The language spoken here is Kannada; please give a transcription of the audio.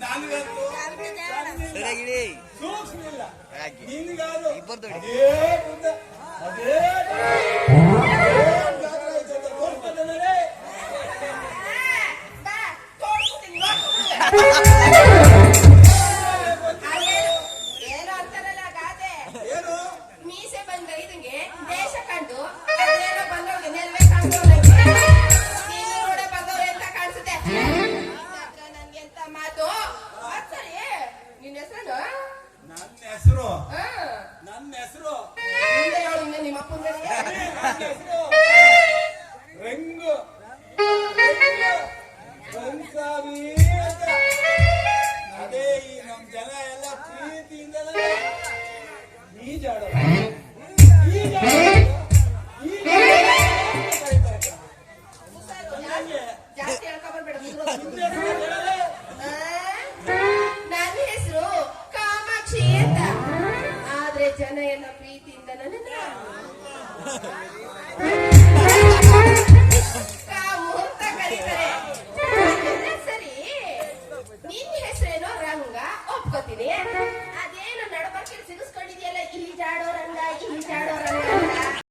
ನನಗಂತೂ ಸರಿಯಾಗಿಡಿ ಸೂಕ್ಷ್ಮ ಇಲ್ಲ. ನಿನಗಾದ್ರು ಇಬ್ಬರದು ಅದೇ ಮುಂದೆ ಅದೇ ಏನು ಮೀಸೆ ಬಂದೈದಂಗೆ ಹೆಸರು? ನನ್ನ ಹೆಸರು? ನಿಮ್ಮ ಅಪ್ಪನ ಹೆಸರು. ರಂಗು. ಅದೇ ಈ ನಮ್ ಜನ ಎಲ್ಲ ಪ್ರೀತಿಯಿಂದ ಈಜಾಡೋ ಈಜಾಡೋ ಜನ ಎಲ್ಲ ಪ್ರೀತಿಯಿಂದ ಕಾವು ಅಂತ ಕರೀತಾರೆ. ಸರಿ ನಿನ್ ಹೆಸರೇನೋ? ರಂಗ. ಒಪ್ಕೋತೀನಿ.